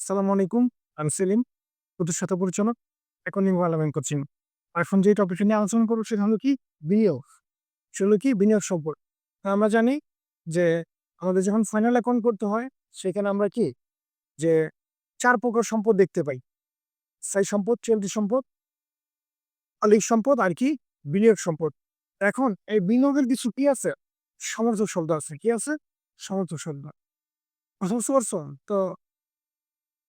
আসসালামু আলাইকুম, আমি সেলিম প্রতিষ্ঠাতা পরিচালক, এখন নির্মাণ করছি এখন যে টপিক নিয়ে আলোচনা করব সেটা হলো কি? বিনিয়োগ। সেগুলো কি? বিনিয়োগ সম্পদ তা আমরা জানি যে আমাদের যখন ফাইনাল অ্যাকাউন্ট করতে হয়, সেখানে আমরা কি? যে চার প্রকার সম্পদ দেখতে পাই। স্থায়ী সম্পদ, চলতি সম্পদ আলিক সম্পদ আর কি? বিনিয়োগ সম্পদ। এখন এই বিনিয়োগের কিছু কি আছে? সমর্থক শব্দ আছে। কি আছে? সমর্থক শব্দ। বুঝতে পারছ তো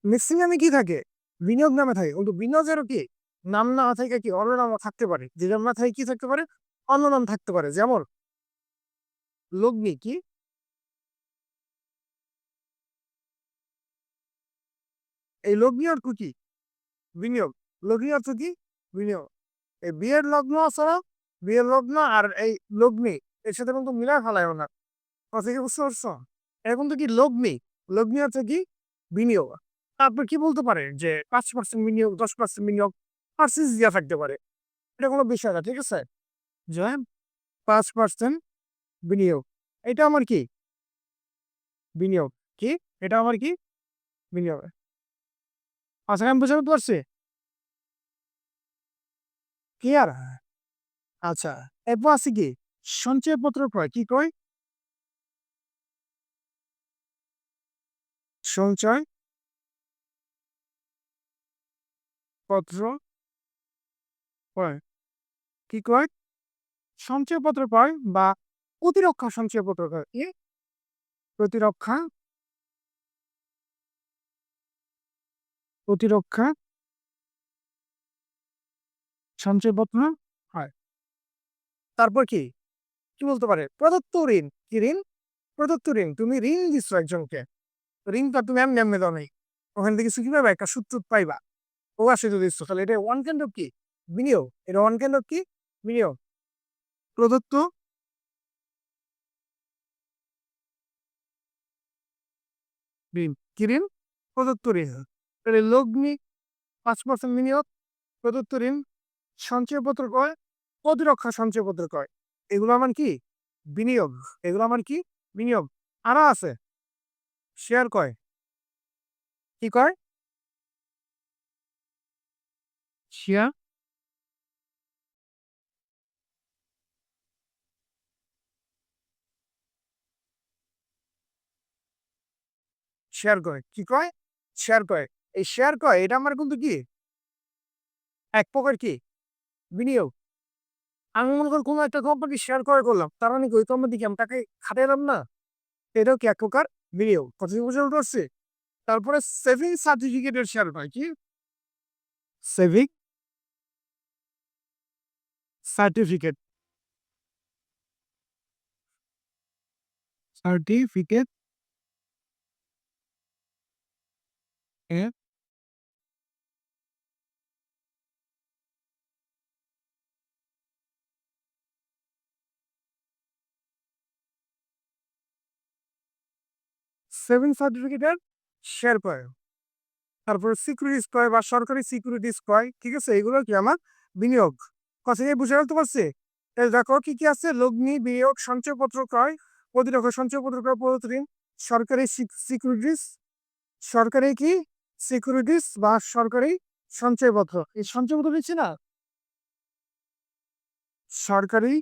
ম্যাক্সিমামে কি থাকে? বিনিয়োগ নামে থাকে। কিন্তু বিনিয়োগেরও কি? নাম না থাকে কি? অন্য নাম থাকতে পারে। যে নাম না থাকে কি থাকতে পারে? অন্য নাম থাকতে পারে। যেমন লগ্নি কি? এই লগ্নি অর্থ কি? বিনিয়োগ। লগ্নি অর্থ কি? বিনিয়োগ। এই বিয়ের লগ্ন না বিয়ের লগ্ন আর এই লগ্নি, এর সাথে কিন্তু মিলা ফেলায় না। কথা কি বুঝতে এখন তো কি লগ্নি? লগ্নি অর্থ কি? বিনিয়োগ। তারপর কি বলতে পারেন যে পাঁচ পার্সেন্ট বিনিয়োগ, দশ পার্সেন্ট বিনিয়োগ পার্সেন্ট দেওয়া থাকতে পারে। এটা কোনো বিষয় না, ঠিক আছে? যে পাঁচ পার্সেন্ট বিনিয়োগ। এটা আমার কি? বিনিয়োগ। কি? এটা আমার কি? বিনিয়োগ। আচ্ছা আমি বোঝাতে পারছি? ক্লিয়ার? আচ্ছা এরপর আছে কি? সঞ্চয়পত্র ক্রয়। কি কয় সঞ্চয় পত্র কয় কি কয়? সঞ্চয়পত্র কয় বা প্রতিরক্ষা সঞ্চয়পত্র কি প্রতিরক্ষা প্রতিরক্ষা সঞ্চয়পত্র হয়। তারপর কি? কি বলতে পারে? প্রদত্ত ঋণ। কি ঋণ? প্রদত্ত ঋণ। তুমি ঋণ দিচ্ছ একজনকে। ঋণটা তুমি এমনি এমনি দাও নেই। ওখান থেকে কিছু কীভাবে একটা টুদ পাইবা। আসে যদি তাহলে এটা ওয়ান কাইন্ড অফ কি? বিনিয়োগ। এটা ওয়ান কাইন্ড অফ কি? বিনিয়োগ। প্রদত্ত ঋণ। কি ঋণ? প্রদত্ত ঋণ। লগ্নি, পাঁচ পার্সেন্ট বিনিয়োগ, প্রদত্ত ঋণ সঞ্চয়পত্র কয় প্রতিরক্ষা সঞ্চয়পত্র কয় এগুলো আমার কি? বিনিয়োগ। এগুলো আমার কি? বিনিয়োগ। আরও আছে। শেয়ার কয় কি কয় শেয়ার শেয়ার কয় কি কয় শেয়ার কয় এই শেয়ার কয় এটা আমার কিন্তু কি? এক প্রকার কি? বিনিয়োগ। আমি মনে করি কোনো একটা কোম্পানি শেয়ার করে করলাম, তার মানে ওই কোম্পানি কি আমি তাকে খাটাইলাম না? এটাও কি এক প্রকার বিনিয়োগ? কত বুঝতে পারছি তারপরে সেভিং সার্টিফিকেটের শেয়ার পায় কি? সেভিং সার্টিফিকেট সার্টিফিকেট এ সেভিং সার্টিফিকেটের শেয়ার পায় তারপর সিকিউরিটিস কয় বা সরকারি সিকিউরিটিস কয় ঠিক আছে? এগুলো কি আমার বিনিয়োগ? কথা কি বুঝে ফেলতে পারছি? দেখো কি কি আছে? লগ্নি বিনিয়োগ সঞ্চয়পত্র ক্রয় প্রতিরক্ষা সঞ্চয়পত্র ক্রয় প্রদত্ত ঋণ সরকারি সিকিউরিটিস সরকারি কি? সিকিউরিটিস বা সরকারি সঞ্চয়পত্র। এই সঞ্চয়পত্র দিচ্ছি না? সরকারি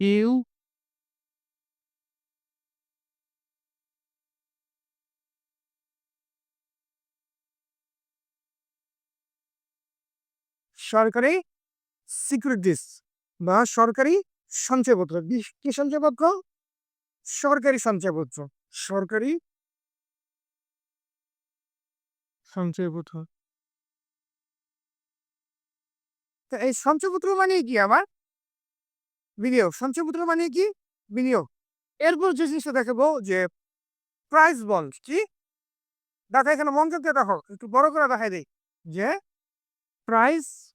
you সরকারি সিকিউরিটিস বা সরকারি সঞ্চয়পত্র। কি- সঞ্চয়পত্র? সরকারি সঞ্চয়পত্র। সরকারি সঞ্চয়পত্র। তা এই সঞ্চয়পত্র মানে কি আমার? বিনিয়োগ। সঞ্চয়পত্র মানে কি? বিনিয়োগ। এরপর যে জিনিসটা দেখাবো যে প্রাইস বন্ড কি? দেখা এখানে মঞ্চকে দেখো, একটু বড় করে দেখাই দেই। যে প্রাইস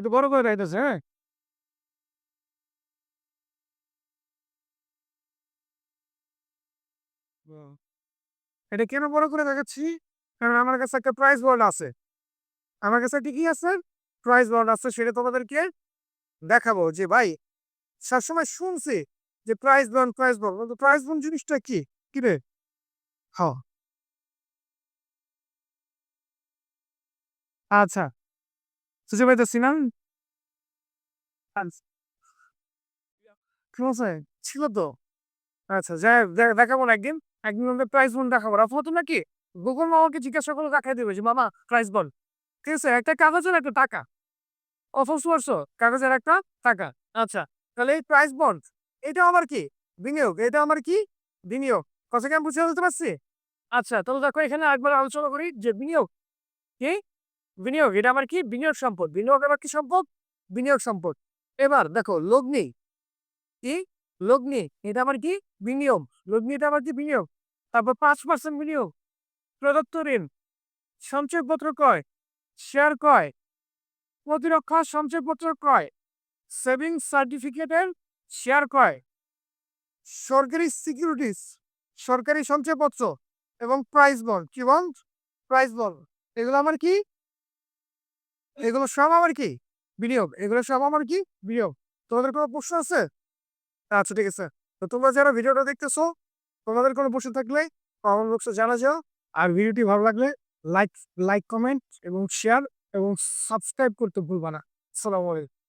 একটু বড় করে দেখাইতেছে হ্যাঁ? এটা কেন বড় করে দেখাচ্ছি? কারণ আমার কাছে একটা প্রাইস বন্ড আছে। আমার কাছে একটা কি আছে? প্রাইস বন্ড আছে, সেটা তোমাদেরকে দেখাবো যে, ভাই, সবসময় শুনছি যে প্রাইস বন্ড প্রাইস বন্ড কিন্তু প্রাইস বন্ড জিনিসটা কি? কি রে? হ্যাঁ আচ্ছা। খুঁজে পাইতেছি না। কি বলছে? ছিল তো আচ্ছা যাই দেখাবো না একদিন একদিন আমাদের প্রাইস বন্ড দেখাবো প্রথমত নাকি গুগল মামাকে জিজ্ঞাসা করে দেখাই দেবে যে মামা প্রাইস বন্ড ঠিক আছে একটা কাগজের একটা টাকা কাগজের একটা টাকা আচ্ছা তাহলে এই প্রাইস বন্ড এটা আমার কি বিনিয়োগ এটা আমার কি বিনিয়োগ কথা কি আমি বুঝে বলতে পারছি আচ্ছা তাহলে দেখো এখানে একবার আলোচনা করি যে বিনিয়োগ কি বিনিয়োগ, এটা আমার কি? বিনিয়োগ সম্পদ। বিনিয়োগ আমার কি সম্পদ? বিনিয়োগ সম্পদ। এবার দেখো, লগ্নি। কি? লগ্নি, এটা আমার কি? বিনিয়োগ। লগ্নি, এটা আমার কি বিনিয়োগ? তারপর পাঁচ পার্সেন্ট বিনিয়োগ। প্রদত্ত ঋণ। সঞ্চয়পত্র ক্রয় শেয়ার ক্রয় প্রতিরক্ষা সঞ্চয়পত্র ক্রয় সেভিংস সার্টিফিকেটের শেয়ার ক্রয় সরকারি সিকিউরিটিস সরকারি সঞ্চয়পত্র এবং প্রাইস বন্ড কি বন্ড প্রাইস বন্ড এগুলো আমার কি? এগুলো সব আমার কি? বিনিয়োগ। এগুলো সব আমার কি? বিনিয়োগ। তোমাদের কোনো প্রশ্ন আছে? আচ্ছা ঠিক আছে। তো তোমরা যারা ভিডিওটা দেখতেছো, তোমাদের কোনো প্রশ্ন থাকলে কমেন্ট বক্সে জানা যাও। আর ভিডিওটি ভালো লাগলে লাইক লাইক কমেন্ট এবং শেয়ার এবং সাবস্ক্রাইব করতে ভুলবা না। আসসালামু আলাইকুম।